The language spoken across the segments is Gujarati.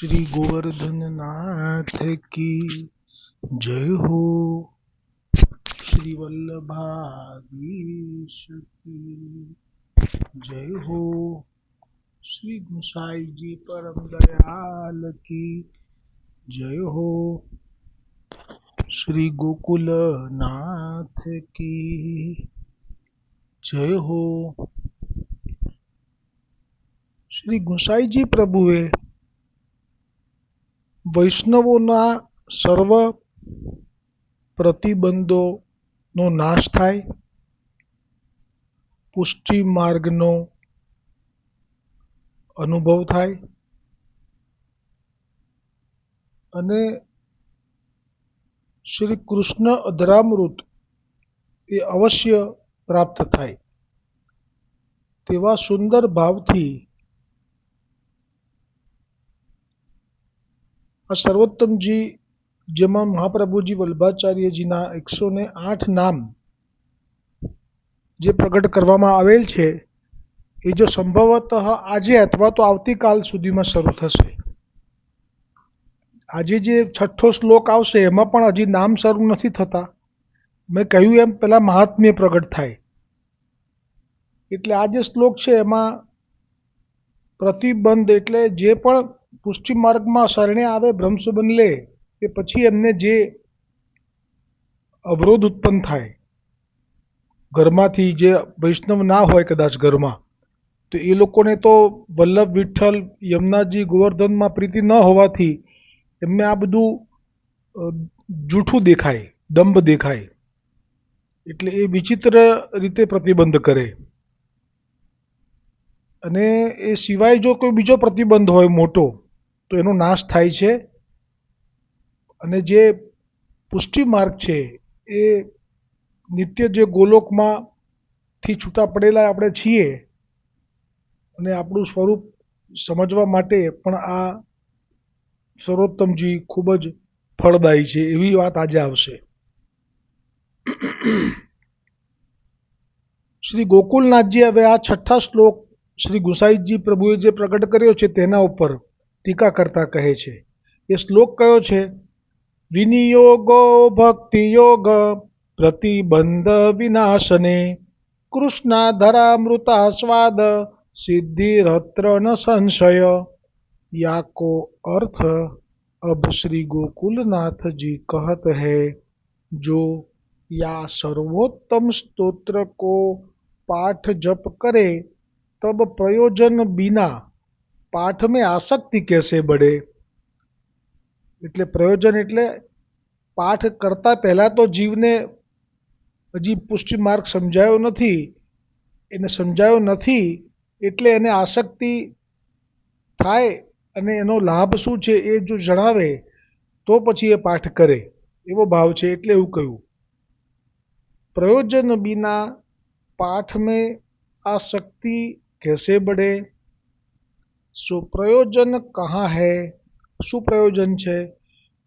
શ્રી ગોવર્ધનનાથ કી જય હો શ્રી વલ્લભાધીશ કી જય હો શ્રી ગુસાઈજી પરમ દયાલ કી જય હો શ્રી ગોકુલનાથ કી જય હો શ્રી ગુસાઈજી પ્રભુએ વૈષ્ણવોના સર્વ પ્રતિબંધોનો નાશ થાય, પુષ્ટિ માર્ગનો અનુભવ થાય અને શ્રી કૃષ્ણ અધરામૃત એ અવશ્ય પ્રાપ્ત થાય તેવા સુંદર ભાવથી આ સર્વોત્તમજી જેમાં મહાપ્રભુજી વલ્ભાચાર્યજીના એકસો ને આઠ નામ જે પ્રગટ કરવામાં આવેલ છે, એ જો સંભવતઃ આજે અથવા તો આવતીકાલ સુધીમાં શરૂ થશે. આજે જે છઠ્ઠો શ્લોક આવશે, એમાં પણ હજી નામ શરૂ નથી થતા. મેં કહ્યું એમ પહેલાં મહાત્મ્ય પ્રગટ થાય. એટલે આ જે શ્લોક છે, એમાં પ્રતિબંધ એટલે જે પણ પુષ્ટિ માર્ગમાં શરણે આવે બ્રહ્મસુબન લે, એ પછી એમને જે અવરોધ ઉત્પન્ન થાય, ઘરમાંથી જે વૈષ્ણવ ના હોય કદાચ ઘરમાં, તો એ લોકોને તો વલ્લભ, વિઠ્ઠલ, યમુનાજી, ગોવર્ધનમાં પ્રીતિ ન હોવાથી એમને આ બધું જૂઠું દેખાય, દંભ દેખાય, એટલે એ વિચિત્ર રીતે પ્રતિબંધ કરે. અને એ સિવાય જો કોઈ બીજો પ્રતિબંધ હોય મોટો તો એનો નાશ થાય છે. અને જે પુષ્ટિ માર્ગ છે, એ નિત્ય જે ગોલોકમાં થી છૂટા પડેલા આપણે છીએ અને આપણું સ્વરૂપ સમજવા માટે પણ આ સર્વોત્તમજી ખૂબ જ ફળદાયી છે એવી વાત આજે આવશે. શ્રી ગોકુલનાથજી હવે આ છઠ્ઠા શ્લોક શ્રી ગુસાઈજી પ્રભુએ જે પ્રગટ કર્યો છે તેના ઉપર ટીકા કરતા કહે છે. એ શ્લોક કયો છે? વિનિયોગો ભક્તિ યોગ પ્રતિબંધ વિનાશને, કૃષ્ણાધરામૃતા સ્વાદ સિદ્ધિરત્ર ન સંશય, યાકો અર્થ અબ શ્રી ગોકુલનાથજી કહત હૈ, જો યા સર્વોત્તમ સ્તોત્ર કો પાઠ જપ કરે, તબ પ્રયોજન બિના પાઠ મેં આસક્તિ કેસે બઢે? એટલે પ્રયોજન એટલે પાઠ કરતા પહેલાં તો જીવને હજી પુષ્ટિ માર્ગ સમજાયો નથી. એને સમજાયો નથી એટલે એને આસક્તિ થાય અને એનો લાભ શું છે એ જો જણાવે તો પછી એ પાઠ કરે. એવો ભાવ છે એટલે એવું કહ્યું. પ્રયોજન બિના પાઠ મેં આસક્તિ કેસે બઢે? सो प्रयोजन कहाँ है શું પ્રયોજન છે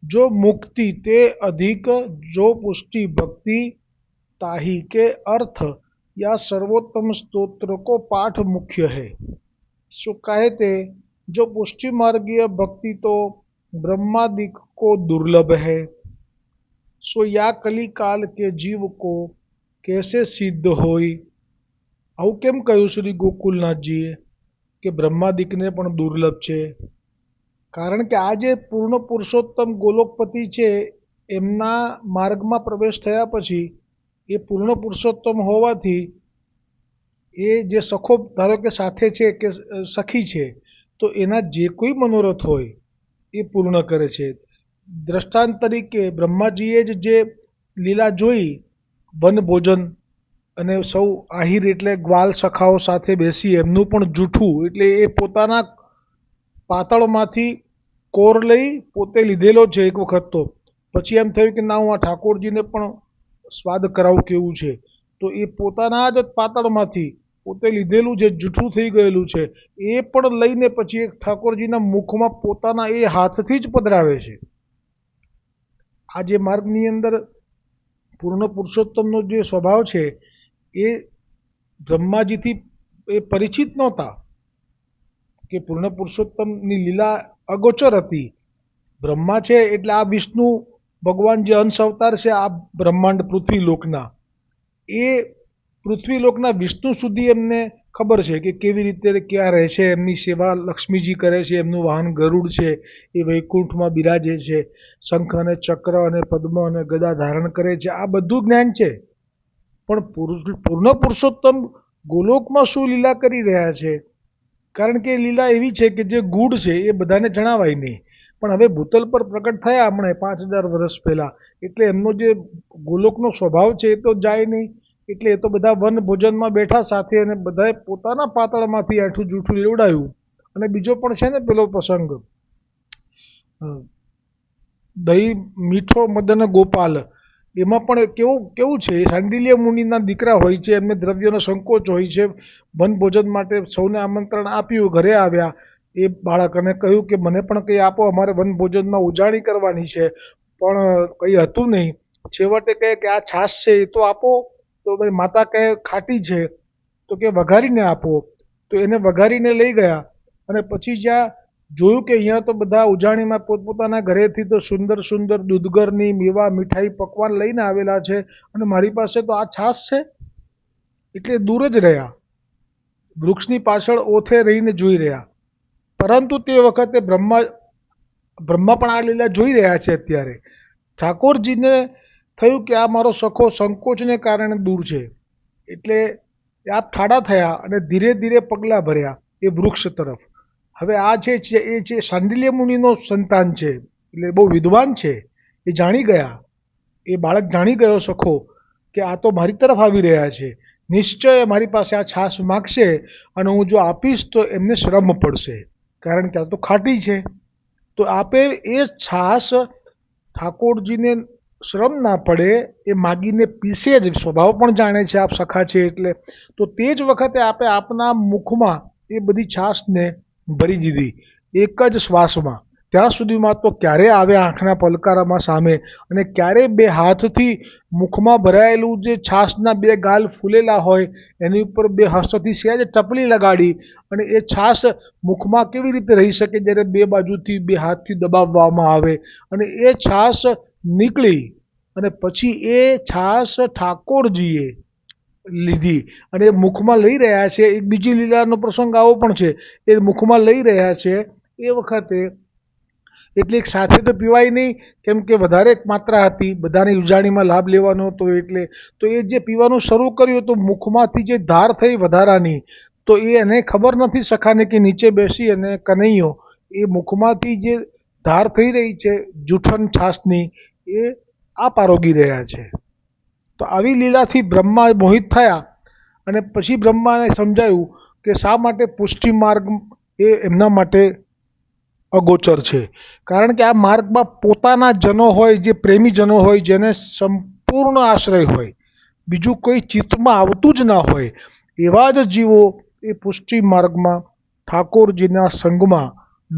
જો મુક્તિ તે अधिक जो पुष्टि भक्ति ताही के अर्थ या सर्वोत्तम स्तोत्र को पाठ मुख्य है सो कहते जो पुष्टि मार्गीय भक्ति तो ब्रह्मादिक को दुर्लभ है सो या कली काल के जीव को कैसे સિદ્ધ હોય આવું કેમ કહ્યું શ્રી ગોકુલનાથજીએ કે બ્રહ્માદિકને પણ દુર્લભ છે? કારણ કે આ જે પૂર્ણ પુરુષોત્તમ ગોલોકપતિ છે, એમના માર્ગમાં પ્રવેશ થયા પછી એ પૂર્ણ પુરુષોત્તમ હોવાથી એ જે સખો, ધારો કે સાથે છે કે સખી છે, તો એના જે કોઈ મનોરથ હોય એ પૂર્ણ કરે છે. દ્રષ્ટાંત તરીકે બ્રહ્માજીએ જ જે લીલા જોઈ વન ભોજન અને સૌ આહિર એટલે ગ્વાલ સખાઓ સાથે બેસી એમનું પણ જૂઠું એટલે એ પોતાના પાતળમાંથી કોર લઈ પોતે લીધેલો છે એક વખત તો. પછી એમ થયું કે ના, હું આ ઠાકોરજીને પણ સ્વાદ કરાવું કેવું છે? તો એ પોતાના જ પાતળમાંથી પોતે લીધેલું જે જૂઠું થઈ ગયેલું છે, એ પણ લઈને પછી એક ઠાકોરજીના મુખમાં પોતાના એ હાથથી જ પધરાવે છે. આ જે માર્ગની અંદર પૂર્ણ પુરુષોત્તમનો જે સ્વભાવ છે એ બ્રહ્માજીથી એ પરિચિત નહોતા કે પૂર્ણ પુરુષોત્તમની લીલા અગોચર હતી. બ્રહ્મા છે એટલે આ વિષ્ણુ ભગવાન જે અંશ અવતાર છે, આ બ્રહ્માંડ પૃથ્વી લોકના એ પૃથ્વી લોકના વિષ્ણુ સુધી એમને ખબર છે કે કેવી રીતે ક્યાં રહે છે, એમની સેવા લક્ષ્મીજી કરે છે, એમનું વાહન ગરુડ છે, એ વૈકુંઠમાં બિરાજે છે, શંખ અને ચક્ર અને પદ્મ અને ગદા ધારણ કરે છે. આ બધું જ્ઞાન છે. પણ પૂર્ણ પુરુષોત્તમ ગોલોકમાં શું લીલા કરી રહ્યા છે? કારણ કે લીલા એવી છે કે જે ગૂઢ છે, એ બધાને જણાવાય નહીં. પણ હવે ભૂતલ પર પ્રગટ થયા હમણાં, પાંચ હજાર વર્ષ પહેલાં. એટલે એમનો જે ગોલોકનો સ્વભાવ છે, એ તો જાય નહીં. એટલે એ તો બધા વન ભોજનમાં બેઠા સાથે અને બધાએ પોતાના પાતળમાંથી આઠું જૂઠું લેવડાયું. અને બીજો પણ છે ને પેલો પ્રસંગ. દહીં, મીઠો મદન ગોપાલ. એમાં પણ કેવું કેવું છે? એ સાંડિલ્ય મુનિના દીકરા હોય છે, એમને દ્રવ્યનો સંકોચ હોય છે વન ભોજન માટે સૌને આમંત્રણ આપ્યું, ઘરે આવ્યા. એ બાળક અને કહ્યું કે, મને પણ કંઈ આપો, અમારે વન ભોજનમાં ઉજાણી કરવાની છે. પણ કંઈ હતું નહીં. છેવટે કહે કે, આ છાશ છે, એ તો આપો. તો ભાઈ માતા કહે, ખાટી છે. તો કે, વઘારીને આપો. તો એને વઘારીને લઈ ગયા. અને પછી જ્યાં જોયું કે અહીંયા તો બધા ઉજાણીમાં પોતપોતાના ઘરેથી તો સુંદર સુંદર દૂધગરની મેવા મીઠાઈ પકવાન લઈને આવેલા છે અને મારી પાસે તો આ છાશ છે? એટલે દૂર જ રહ્યા. વૃક્ષની પાછળ ઓથે રહીને જોઈ રહ્યા. પરંતુ તે વખતે બ્રહ્મા બ્રહ્મા પણ આ લીલા જોઈ રહ્યા છે અત્યારે. ઠાકોરજીને થયું કે આ મારો સખો સંકોચને કારણે દૂર છે. એટલે આપ ઠાડા થયા અને ધીરે ધીરે પગલાં ભર્યા એ વૃક્ષ તરફ. હવે આ છે, એ છે સાંડિલ્ય મુનિનો સંતાન છે, એટલે બહુ વિદ્વાન છે, એ જાણી ગયા. એ બાળક જાણી ગયો સખો કે આ તો મારી તરફ આવી રહ્યા છે. નિશ્ચય મારી પાસે આ છાશ માગશે અને હું જો આપીશ તો એમને શ્રમ પડશે. કારણ કે આ તો ખાટી છે. તો આપે એ છાશ ઠાકોરજીને શ્રમ ના પડે, એ માગીને પીસે જ. સ્વભાવ પણ જાણે છે, આપ સખા છે એટલે. તો તે જ વખતે આપે આપના મુખમાં એ બધી છાશને ભરી દીધી. એક જ શ્વાસમાં. ત્યાં સુધીમાં તો ક્યારે આવે આંખના પલકારામાં સામે અને ક્યારે બે હાથથી મુખમાં ભરાયેલું જે છાશના બે ગાલ ફૂલેલા હોય, એની ઉપર બે હસ્તથી સહેજ ટપલી લગાડી અને એ છાશ મુખમાં કેવી રીતે રહી શકે જ્યારે બે બાજુથી બે હાથથી દબાવવામાં આવે અને એ છાશ નીકળી અને પછી એ છાશ ઠાકોરજીએ લીધી. અને મુખમાં લઈ રહ્યા છે, એક બીજી લીલાનો પ્રસંગ આવો પણ છે, એ મુખમાં લઈ રહ્યા છે, એ વખતે એટલે એક સાથે તો પીવાય નહીં, કેમ કે વધારે માત્રા હતી, બધાની ઉજાણીમાં લાભ લેવાનો હતો એટલે. તો એ જે પીવાનું શરૂ કર્યું તો મુખમાંથી જે ધાર થઈ વધારાની, તો એ એને ખબર નથી સખાને કે નીચે બેસી અને કનૈયો, એ મુખમાંથી જે ધાર થઈ રહી છે જૂઠન છાસની એ આ પારોગી રહ્યા છે. તો આવી લીલાથી બ્રહ્મા મોહિત થયા અને પછી બ્રહ્માને સમજાયું કે શા માટે પુષ્ટિ માર્ગ એ એમના માટે અગોચર છે. કારણ કે આ માર્ગમાં પોતાના જનો હોય, જે પ્રેમી જનો હોય, જેને સંપૂર્ણ આશ્રય હોય, બીજું કોઈ ચિત્તમાં આવતું જ ના હોય, એવા જ જીવો એ પુષ્ટિ માર્ગમાં ઠાકોરજીના સંગમાં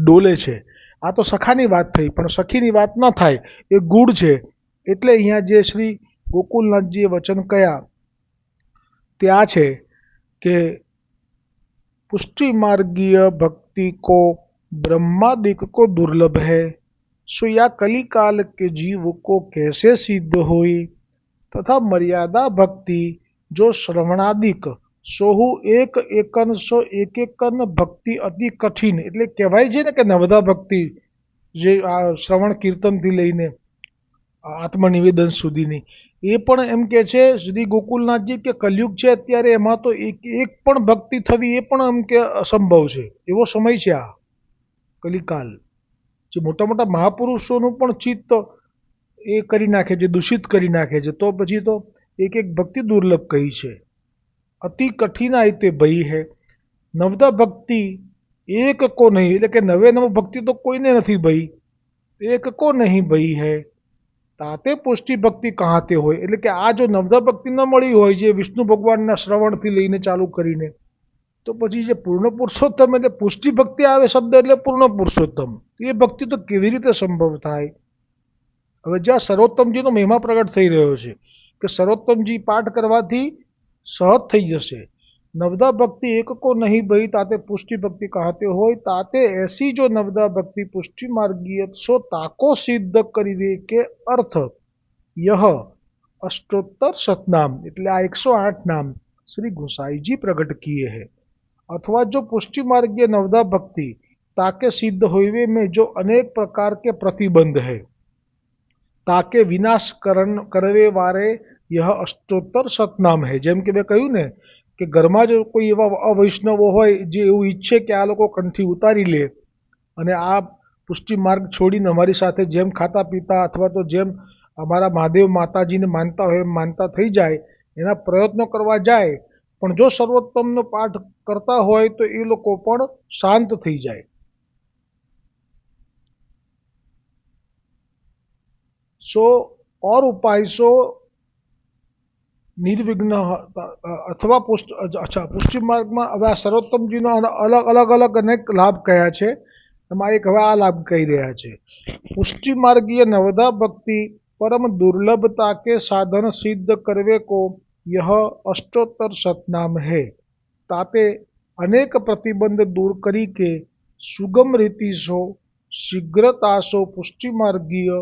ડોલે છે. આ તો સખાની વાત થઈ, પણ સખીની વાત ન થાય, એ ગૂઢ છે. એટલે અહીંયા જે શ્રી ગોકુલનાથજીએ વચન કયા તે આ છે કે पुष्टि मार्गीय भक्ति को ब्रह्मादिक को दुर्लभ है सो या कलिकाल के जीव को कैसे सिद्ध हुई तथा मर्यादा भक्ति जो श्रवणादिक સોહુ એક એકન સો એક એકન ભક્તિ અતિ કઠિન એટલે કહેવાય છે ને કે નવધા ભક્તિ જે આ શ્રવણ કીર્તનથી લઈને આત્મનિવેદન સુધીની એ પણ એમ કે છે, શ્રી ગોકુલનાથજી કે કલયુગ છે અત્યારે એમાં તો એક એક પણ ભક્તિ થવી એ પણ એમ કે અસંભવ છે. એવો સમય છે આ કલિકાલ. જે મોટા મોટા મહાપુરુષોનું પણ ચિત્ત એ કરી નાખે છે, દૂષિત કરી નાખે છે. તો પછી તો એક એક ભક્તિ દુર્લભ કહી છે. અતિ કઠિનાઈ તે ભઈ હે. નવદા ભક્તિ એક કો નહીં, એટલે કે નવે નવ ભક્તિ તો કોઈને નથી ભઈ એક કો નહીં ભઈ હે. તાતે પુષ્ટિ ભક્તિ કહાતે હોય, એટલે કે આ જો નવદા ભક્તિ ન મળી હોય, જે વિષ્ણુ ભગવાનના શ્રવણથી લઈને ચાલુ કરીને, તો પછી જે પૂર્ણ પુરુષોત્તમ એટલે પુષ્ટિ ભક્તિ આવે શબ્દ એટલે પૂર્ણ પુરુષોત્તમ એ ભક્તિ તો કેવી રીતે સંભવ થાય? હવે જ્યાં સર્વોત્તમજીનો મહિમા પ્રગટ થઈ રહ્યો છે, કે સર્વોત્તમજી પાઠ કરવાથી સહજ થઈ જશે. नवदा भक्ति एक को नहीं बही ताते पुष्टि भक्ति कहते हो ताते ऐसी जो नवदा भक्ति पुष्टि मार्गीय सो ताको सिद्ध करीवे के अर्थ यह अष्टोत्तर सतनाम એટલે આ એકસો આઠ નામ શ્રી ગુસાઈજી પ્રગટ किए हैं अथवा जो पुष्टि मार्गीय नवदा भक्ति ताके सिद्ध होइवे में जो अनेक प्रकार के प्रतिबंध है તાકે વિનાશ કરણ કરવે વારે યહ અષ્ટોત્તર સતનામ હે જેમ કે મેં કહ્યું ને કે ઘરમાં જ કોઈ એવા અવૈષ્ણવો હોય જે એવું ઈચ્છે કે આ લોકો કંઠી ઉતારી લે. અને આ પુષ્ટિ માર્ગ છોડીને અમારી સાથે જેમ ખાતા પીતા અથવા તો જેમ અમારા મહાદેવ માતાજીને માનતા હોય એમ માનતા થઈ જાય, એના પ્રયત્નો કરવા જાય. પણ જો સર્વોત્તમનો પાઠ કરતા હોય તો એ લોકો પણ શાંત થઈ જાય. સો, ઓર ઉપાય સો નિર્વિઘ્ન અથવા પુષ્ટ અચ્છા, પુષ્ટિ માર્ગમાં હવે આ સર્વોત્તમજીનો અલગ અલગ અલગ અનેક લાભ કયા છે? એમાં એક હવે આ લાભ કહી રહ્યા છે. પુષ્ટિ માર્ગીય નવદા ભક્તિ પરમ દુર્લભતા કે સાધન સિદ્ધ કરવે કો યહ અષ્ટોત્તર સતનામ હે. તાતે અનેક પ્રતિબંધ દૂર કરી કે સુગમ રીતિશો શીઘ્રતા સો પુષ્ટિ માર્ગીય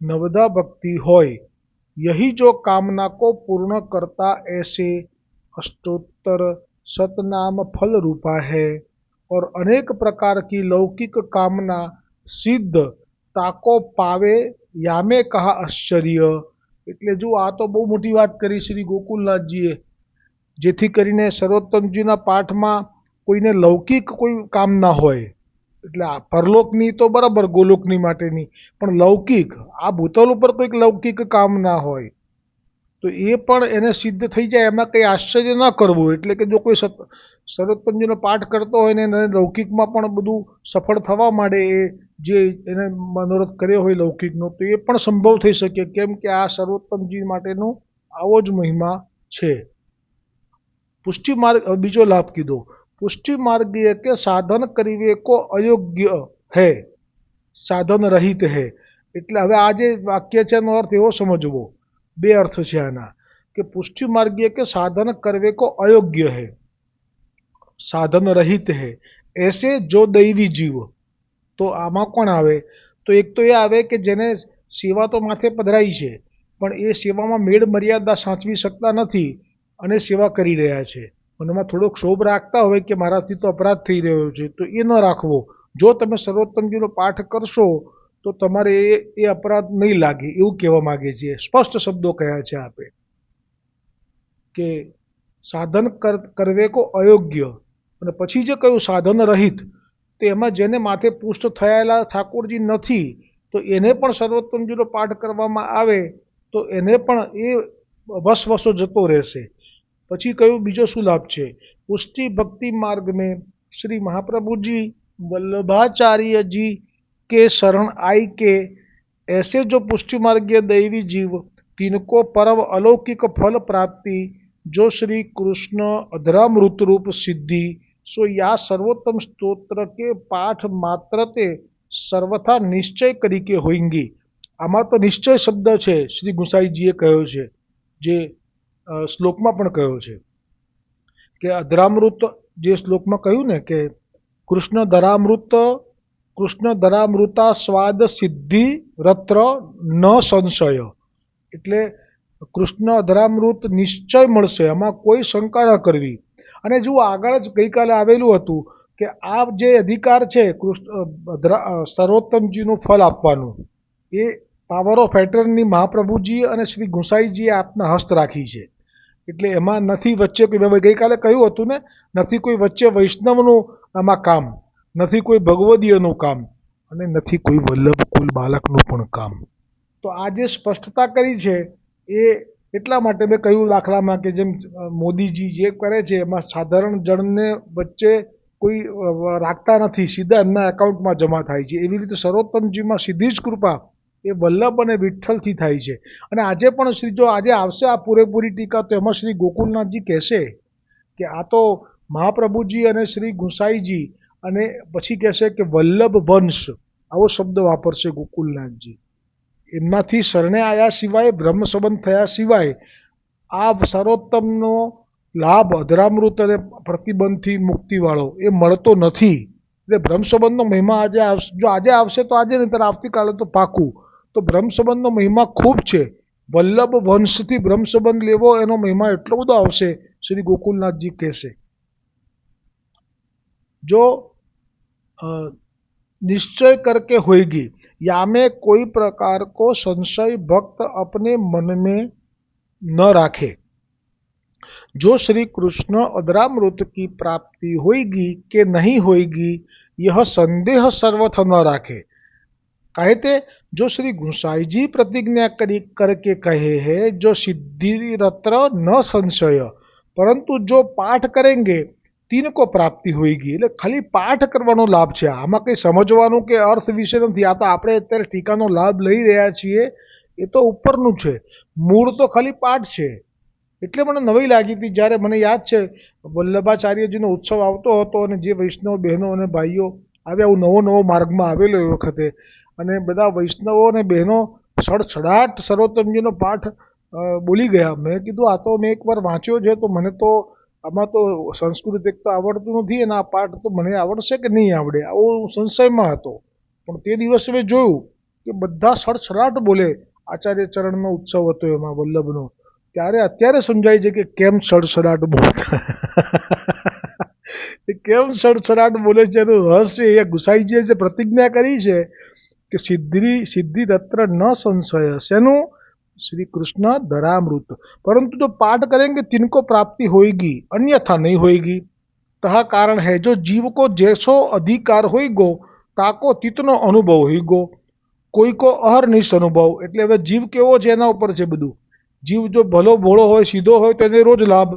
નવદા ભક્તિ હોય. यही जो कामना को पूर्ण करता ऐसे अष्टोत्तर सतनाम फल रूपा है और अनेक प्रकार की लौकिक कामना सिद्ध તાકો પાવે યામે કહા આશ્ચર્ય એટલે જો આ તો બહુ મોટી વાત કરી શ્રી ગોકુલનાથજીએ જેથી કરીને સર્વોત્તમજીના પાઠમાં કોઈને લૌકિક કોઈ કામ ના હોય એટલે આ પરલોકની તો બરાબર ગોલોકની માટેની, પણ લૌકિક, આ ભૂતલ ઉપર કોઈક લૌકિક કામ ના હોય, તો એ પણ એને સિદ્ધ થઈ જાય, એમાં કંઈ આશ્ચર્ય ન કરવું, એટલે કે જો કોઈ સર્વોત્તમજીનો પાઠ કરતો હોય ને એને લૌકિકમાં પણ બધું સફળ થવા માંડે એ જે એને મનોરથ કર્યો હોય લૌકિકનો, તો એ પણ સંભવ થઈ શકે, કેમ કે આ સર્વોત્તમજી માટેનો આવો જ મહિમા છે. પુષ્ટિ માર્ગ બીજો લાભ કીધો. પુષ્ટિ માર્ગીય કે સાધન કરીએ કો અયોગ્ય હૈ? સાધન રહિત હૈ. એટલે હવે આ જે વાક્ય છે એનો અર્થ એવો સમજવો. બે અર્થ છે આના. કે પુષ્ટિ માર્ગીય કે સાધન કરવે કો અયોગ્ય હૈ. સાધન રહિત હૈ. એસે જો દૈવી જીવ. તો આમાં કોણ આવે? તો એક તો એ આવે કે જેને સેવા તો માથે પધરાઈ છે, પણ એ સેવામાં મેળ મર્યાદા સાચવી શકતા નથી અને સેવા કરી રહ્યા છે. મનમાં થોડોક ક્ષોભ રાખતા હોય કે મારાથી તો અપરાધ થઈ રહ્યો છે, તો એ ન રાખવો. જો તમે સર્વોત્તમજીનો પાઠ કરશો, તો તમારે એ એ અપરાધ નહીં લાગે એવું કહેવા માગે છે. સ્પષ્ટ શબ્દો કયા છે આપે. કે સાધન કર, કરવે કો અયોગ્ય. અને પછી જે કયું સાધન રહિત, તો એમાં જેને માથે પુષ્ટ થયેલા ઠાકોરજી નથી, તો એને પણ સર્વોત્તમજીનો પાઠ કરવામાં આવે, તો એને પણ એ વસવસો જતો રહેશે. પછી કયું બીજો શું લાભ છે પુષ્ટિ ભક્તિ માર્ગ में श्री महाप्रभु जी वल्लभाचार्य जी के शरण आई के ऐसे जो पुष्टि मार्गीय दैवी जीव तिनको परम अलौकिक फल प्राप्ति जो श्री कृष्ण अधरामृत रूप सिद्धि सो या सर्वोत्तम स्त्रोत्र के पाठ मात्र ते સર્વથા નિશ્ચય તરીકે હોઈંગી આમાં તો નિશ્ચય શબ્દ છે શ્રી ગુસાઈજીએ કહ્યો છે જે અ, શ્લોકમાં પણ કહ્યો છે કે અધરામૃત જે શ્લોકમાં કહ્યું ને કે કૃષ્ણ ધરામૃત કૃષ્ણ ધરામૃતા સ્વાદ સિદ્ધિ રત્ર ન સંશય. એટલે કૃષ્ણ અધરામૃત નિશ્ચય મળશે એમાં કોઈ શંકા ન કરવી. અને જુઓ, આગળ જ ગઈકાલે આવેલું હતું કે આ જે અધિકાર છે કૃષ્ણ સર્વોત્તમજીનું ફળ આપવાનું, એ પાવર ઓફ એટર્નની મહાપ્રભુજી અને શ્રી ગુસાઈજીએ આપના હસ્ત રાખી છે. એટલે એમાં નથી વચ્ચે કોઈ, મેં ગઈકાલે કહ્યું હતું ને, નથી કોઈ વચ્ચે વૈષ્ણવનું આમાં કામ, નથી કોઈ ભગવદીયનું કામ અને નથી કોઈ વલ્લભ કુલ બાલકનું પણ કામ. તો આ જે સ્પષ્ટતા કરી છે એ એટલા માટે મેં કહ્યું દાખલામાં કે જેમ મોદીજી જે કરે છે એમાં સાધારણ જણને વચ્ચે કોઈ રાખતા નથી, સીધા એમના એકાઉન્ટમાં જમા થાય છે. એવી રીતે સર્વોત્તમજીમાં સીધી જ કૃપા એ વલ્લભ અને વિઠ્ઠલથી થાય છે. અને આજે પણ શ્રી જો આજે આવશે આ પૂરેપૂરી ટીકા, તો એમાં શ્રી ગોકુલનાથજી કહેશે કે આ તો મહાપ્રભુજી અને શ્રી ગુસાઈજી અને પછી કહેશે કે વલ્લભ વંશ, આવો શબ્દ વાપરશે ગોકુલનાથજી એમનાથી શરણે આવ્યા સિવાય બ્રહ્મ સંબંધ થયા સિવાય, આ સર્વોત્તમનો લાભ અધરામૃત અને પ્રતિબંધથી મુક્તિવાળો એ મળતો નથી. એટલે બ્રહ્મ સંબંધનો મહિમા આજે આવશે, જો આજે આવશે તો આજે નહીં આવતીકાલે તો પાકું. તો બ્રહ્મ સંબંધનો મહિમા ખૂબ છે વલ્લભ વંશથી બ્રહ્મ સંબંધ લેવો એનો મહિમા એટલો બધો આવશે શ્રી ગોકુલનાથજી કહેશે जो अ, निश्चय करके होएगी या में कोई प्रकार को संशय भक्त अपने मन में न राखे जो श्री कृष्ण अदरामृत की प्राप्ति होएगी कि नहीं होएगी यह संदेह सर्वथ न राखे कहते जो श्री गुसाई जी प्रतिज्ञा करी करके कहे हैं जो सिद्धि रत्र न संशय પરંતુ જો પાઠ કરેંગે તીનકો પ્રાપ્તિ હોઈગી એટલે ખાલી પાઠ કરવાનો લાભ છે આમાં કંઈ સમજવાનું કે અર્થ વિશે નથી આ તો આપણે અત્યારે ટીકાનો લાભ લઈ રહ્યા છીએ એ તો ઉપરનું છે મૂળ તો ખાલી પાઠ છે એટલે મને નવી લાગી હતી જ્યારે મને યાદ છે વલ્લભાચાર્યજીનો ઉત્સવ આવતો હતો અને જે વૈષ્ણવ બહેનો અને ભાઈઓ આવ્યા હું નવો નવો માર્ગમાં આવેલો એ વખતે અને બધા વૈષ્ણવો અને બહેનો સડસડાટ સર્વોત્તમજીનો પાઠ બોલી ગયા. મેં કીધું, આ તો મેં એકવાર વાંચ્યો છે, તો મને તો આમાં તો સંસ્કૃત એક તો આવડતું નથી અને આ પાઠ તો મને આવડશે કે નહીં આવડે? આવો હું સંશયમાં હતો. પણ તે દિવસે મેં જોયું કે બધા સડસડાટ બોલે આચાર્ય ચરણનો ઉત્સવ હતો એમાં, વલ્લભનો. ત્યારે અત્યારે સમજાય છે કે કેમ સડસડાટ બોલતા કેમ સડસડાટ બોલે છે એનું રહસ્ય એ ગુસાઈજીએ જે પ્રતિજ્ઞા કરી છે કે સિદ્ધિ સિદ્ધિ તત્ર ન સંશય શેનું श्री कृष्ण धरामृत परंतु जो पाठ करेंगे तिनको प्राप्ति होएगी अन्यथा नहीं होएगी तहा कारण है जो जीव को जैसो अधिकार होईगो તાકો તીતનો અનુભવ હોઈગો કોઈ કો અહર્નિશ અનુભવ એટલે હવે જીવ કેવો છે એના ઉપર છે બધું જીવ જો ભલો ભોળો હોય સીધો હોય તો એને રોજ લાભ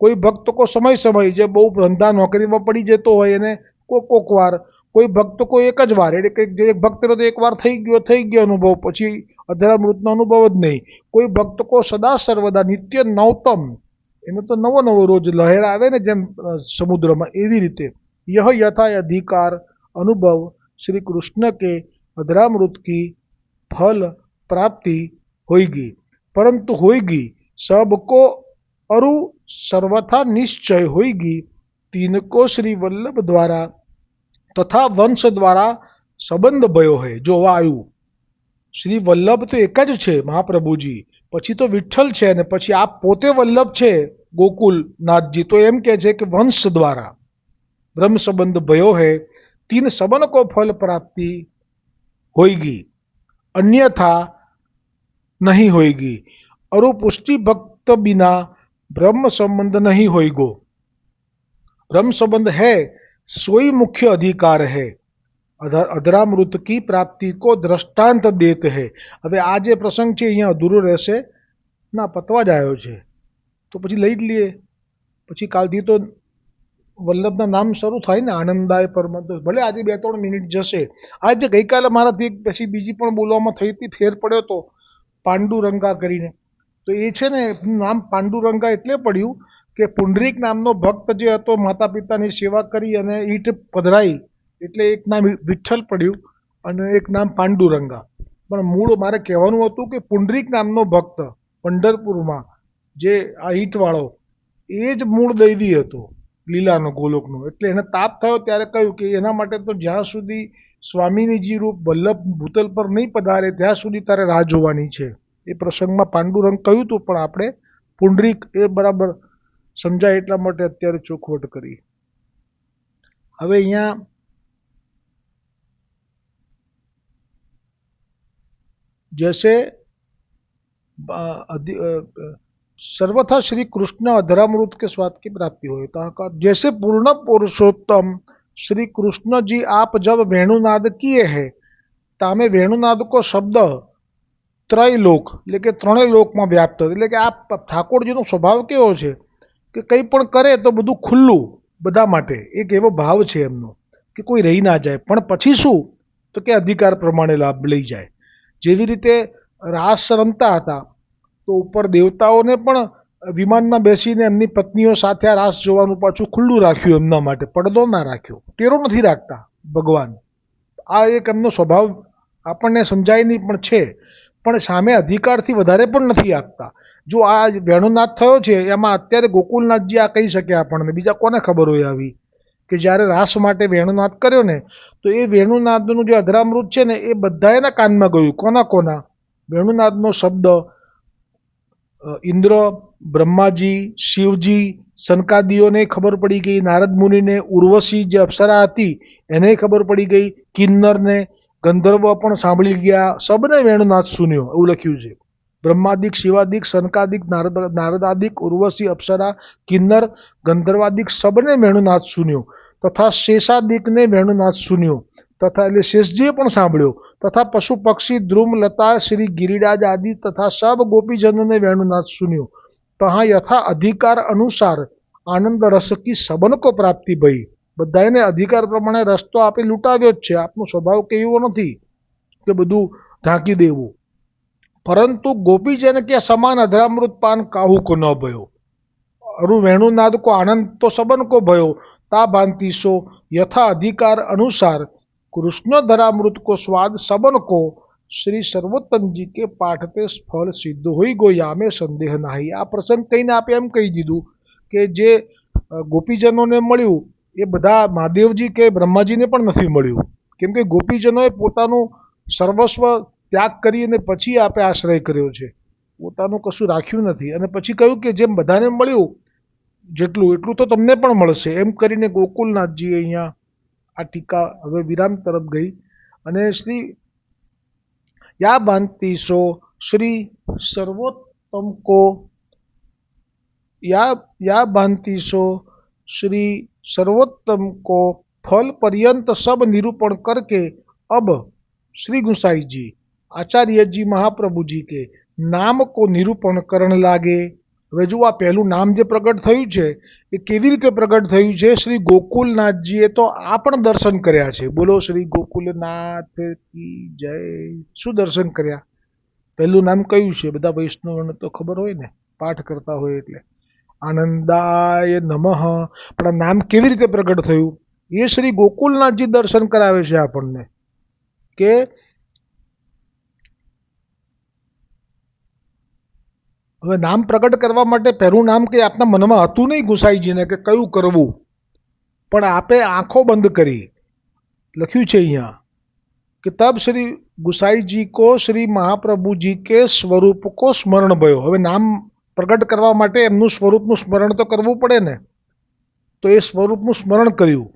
કોઈ ભક્ત કો સમય સમય જે બહુ ધંધા નોકરીમાં પડી જતો હોય એને કોક કોક વાર કોઈ ભક્ત કોઈ એક જ વાર, એટલે કંઈક જે ભક્તને તો એકવાર થઈ ગયો થઈ ગયો અનુભવ, પછી અધરામૃતનો અનુભવ જ નહીં. કોઈ ભક્ત કો સદા સર્વદા નિત્ય નવતમ એનો તો નવો નવો રોજ લહેર આવે ને જેમ સમુદ્રમાં, એવી રીતે. યહ યથા અધિકાર અનુભવ શ્રી કૃષ્ણ કે અધરામૃત કી ફલ પ્રાપ્તિ હોઈ હોઈગી. પરંતુ હોઈ હોઈગી સબકો અરુ સર્વથા નિશ્ચય હોઈ હોઈગી તિનકો શ્રી વલ્લભ દ્વારા તથા વંશ દ્વારા સંબંધ ભયો હે જોવા આવ્યું શ્રી વલ્લભ તો એક જ છે મહાપ્રભુજી. પછી તો વિઠ્ઠલ છે અને પછી આ પોતે વલ્લભ છે, ગોકુલ નાથજી. તો એમ કહે છે કે વંશ દ્વારા બ્રહ્મ સંબંધ ભયો હે, તીન સબન કો ફલ પ્રાપ્તિ હોયગી અન્યથા નહીં હોયગી અરુ પુષ્ટિ ભક્ત બિના બ્રહ્મ સંબંધ નહીં હોય ગો બ્રહ્મ સંબંધ હૈ सोई मुख्य अधिकार है અધ- અધરામૃત કી પ્રાપ્તિ કો દ્રષ્ટાંત દેત હે હવે આ જે પ્રસંગ છે અહીંયા અધૂરો રહેશે ના પતવા જ આવ્યો છે તો પછી લઈ જ લઈએ પછી કાલથી તો વલ્લભના નામ શરૂ થાય ને આનંદાય પરમ તો ભલે આજે બે ત્રણ મિનિટ જશે આજે ગઈકાલે મારાથી એક પછી બીજી પણ બોલવામાં થઈ હતી ફેર પડ્યો તો પાંડુરંગા કરીને તો એ છે ને એનું નામ પાંડુરંગા એટલે પડ્યું કે પુંડરીક નામનો ભક્ત જે હતો માતા પિતાની સેવા કરી અને ઈટ પધરાઈ એટલે એક નામ વિઠ્ઠલ પડ્યું અને એક નામ પાંડુરંગા. પણ મૂળ મારે કહેવાનું હતું કે પુંડરીક નામનો ભક્ત પંઢરપુરમાં જે આ ઈંટવાળો, એ જ મૂળ દૈવી હતો, લીલાનો, ગોલોકનો. એટલે એને તાપ થયો ત્યારે કહ્યું કે એના માટે તો જ્યાં સુધી સ્વામીનીજી રૂપ વલ્લભ ભૂતલ પર નહીં પધારે, ત્યાં સુધી તારે રાહ જોવાની છે. એ પ્રસંગમાં પાંડુરંગ કહ્યું હતું, પણ આપણે પુંડરીક એ બરાબર સમજાય એટલા માટે અત્યારે ચોખવટ કરી હવે અહીંયા जैसे अ, अधि- अ, अ, सर्वथा श्री कृष्ण अधरामृत के स्वाद की प्राप्ति हो तो कहा, जैसे पूर्ण पुरुषोत्तम श्री कृष्ण जी आप जब वेणुनाद किए हैं તામે વેણુનાદ કો શબ્દ ત્રયલોક એટલે કે ત્રણેય લોકમાં વ્યાપ્ત એટલે કે આ ઠાકોરજીનો સ્વભાવ કેવો છે કે કંઈ પણ કરે તો બધું ખુલ્લું બધા માટે. એક એવો ભાવ છે એમનો કે કોઈ રહી ના જાય. પણ પછી શું? તો કે અધિકાર પ્રમાણે લાભ લઈ જાય. જેવી રીતે રાસ રમતા હતા, તો ઉપર દેવતાઓને પણ વિમાનમાં બેસીને એમની પત્નીઓ સાથે આ રાસ જોવાનું પાછું ખુલ્લું રાખ્યું એમના માટે. પડદો ના રાખ્યો. ટેરો નથી રાખતા ભગવાન. આ એક એમનો સ્વભાવ આપણને સમજાય નહીં પણ છે. પણ સામે અધિકારથી વધારે પણ નથી આપતા. જો આ વેણુનાથ થયો છે, એમાં અત્યારે ગોકુલનાથજી આ કહી શકે આપણને. બીજા કોને ખબર હોય આવી? કે જ્યારે રાસ માટે વેણુનાથ કર્યો ને, તો એ વેણુનાથનું જે અધરામૃત છે ને, એ બધા એના કાનમાં ગયું. કોના કોના? વેણુનાથનો શબ્દ ઇન્દ્ર, બ્રહ્માજી, શિવજી સનકાદીઓને ખબર પડી ગઈ, નારદ મુનિને, ઉર્વશી જે અપ્સરા હતી, એને ખબર પડી ગઈ, કિન્નરને, ગંધર્વ પણ સાંભળી ગયા. સબને વેણુનાથ સુન્યો, એવું લખ્યું છે. બ્રહ્માદિક, શિવાદિક સનકાદિક નારદ, નારદાદિક, ઉર્વશી, અપ્સરા, કિન્નર, ગંધર્વાદિક સબને વેણુનાથ સુન્યો તથા શેષાદિકને વેણુનાથ સુન્યો તથા એટલે શેષજીએ પણ સાંભળ્યો તથા પશુ પક્ષી ધ્રુમલતા શ્રી ગિરિરાજ આદિ તથા સબ ગોપીજનને વેણુનાથ સુન્યો. તહા યથા અધિકાર અનુસાર આનંદ રસ કી સબન પ્રાપ્તિ ભઈ. બધાને અધિકાર પ્રમાણે રસ્તો આપે લૂંટાવ્યો જ છે. આપનો સ્વભાવ કે એવો નથી કે બધું ઢાંકી દેવું. પરંતુ ગોપીજન કે સમાન અધરામૃત પાન કાહુ ન ભયો. અરુ વેણુનાદ કો આનંદ તો સબન કો ભયો. તા ભાંતિ યથા અધિકાર અનુસાર કૃષ્ણ ધરામૃત કો સ્વાદ સબન કો શ્રી સર્વોત્તમજી કે પાઠતે ફળ સિદ્ધ હોઈ ગયો યામે સંદેહ નાહી. આ પ્રસંગ કહીને આપે એમ કહી દીધું કે જે ગોપીજનોને મળ્યું, એ બધા મહાદેવજી કે બ્રહ્માજીને પણ નથી મળ્યું. કેમ કે ગોપીજનોએ પોતાનું સર્વસ્વ ત્યાગ કરી અને પછી આપે આશ્રય કર્યો છે. પોતાનું કશું રાખ્યું નથી. અને પછી કહ્યું કે જેમ બધાને મળ્યું, જેટલું, એટલું તો તમને પણ મળશે. એમ કરીને ગોકુલનાથજીએ અહીંયા આ ટીકા હવે વિરામ તરફ ગઈ. અને શ્રી યા બાંતિ સો શ્રી સર્વોત્તમ કો યા યા બાંતિ સો શ્રી સર્વોત્તમ કો ફલ પર્યંત સબ નિરૂપણ કરકે અબ શ્રી ગુસાઈજી. આચાર્યજી મહાપ્રભુજી કે નામ કો નિરૂપણ કરણ લાગે. હવે જુઓ, આ પહેલું નામ જે પ્રગટ થયું છે, એ કેવી રીતે પ્રગટ થયું છે? શ્રી ગોકુલનાથજીએ તો આ પણ દર્શન કર્યા છે. બોલો, શ્રી ગોકુલનાથ કી જય. શું દર્શન કર્યા? પહેલું નામ કયું છે? બધા વૈષ્ણવને તો ખબર હોય ને, પાઠ કરતા હોય એટલે. આનંદાય નમઃ. પણ આ નામ કેવી રીતે પ્રગટ થયું? એ શ્રી ગોકુલનાથજી દર્શન કરાવે છે આપણને. કે હવે નામ પ્રગટ કરવા માટે પહેલું નામ કંઈ આપના મનમાં હતું નહીં ગુસાઈજીને કે કયું કરવું. પણ આપે આંખો બંધ કરી. લખ્યું છે અહીંયા કે તબ શ્રી ગુસાઈજી કો શ્રી મહાપ્રભુજી કે સ્વરૂપ કો સ્મરણ ભયો. હવે નામ પ્રગટ કરવા માટે એમનું સ્વરૂપનું સ્મરણ તો કરવું પડે ને. તો એ સ્વરૂપનું સ્મરણ કર્યું.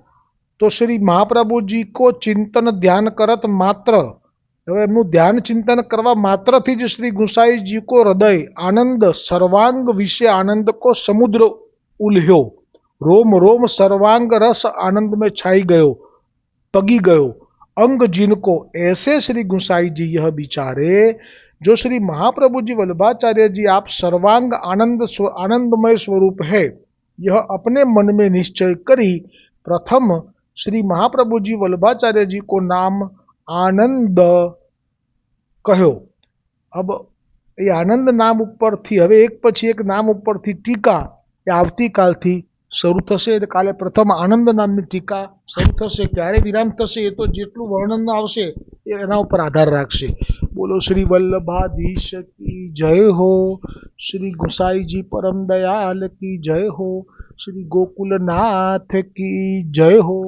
તો શ્રી મહાપ્રભુજી કો ચિંતન ધ્યાન કરત માત્ર હવે એમનું ધ્યાન ચિંતન કરવા માત્રથી જ શ્રી ગુસાઈજી કો હૃદય આનંદ સર્વાંગ વિશે આનંદ કો સમુદ્ર ઉલ્હ્યો રોમ રોમ સર્વાંગ રસ આનંદ में छाई गयो पगी गयो अंग जिनको ऐसे श्री गुसाई जी यह विचारे जो श्री महाप्रभु जी वल्लभाचार्य जी आप सर्वांग आनंद स्व- आनंदमय स्वरूप है यह अपने मन में निश्चय करी प्रथम श्री महाप्रभु जी वल्लभाचार्य जी को नाम आनंद કહ્યો. અબ એ આનંદ નામ ઉપરથી, હવે એક પછી એક નામ ઉપરથી ટીકા એ આવતીકાલથી શરૂ થશે. એટલે કાલે પ્રથમ આનંદ નામની ટીકા શરૂ થશે. ક્યારે વિરામ થશે એ તો જેટલું વર્ણન આવશે એ એના ઉપર આધાર રાખશે. બોલો શ્રી વલ્લભાધીશ કી જય હો, શ્રી ગુસાઈજી પરમ દયાલ કી જય હો, શ્રી ગોકુલનાથ કી જય હો.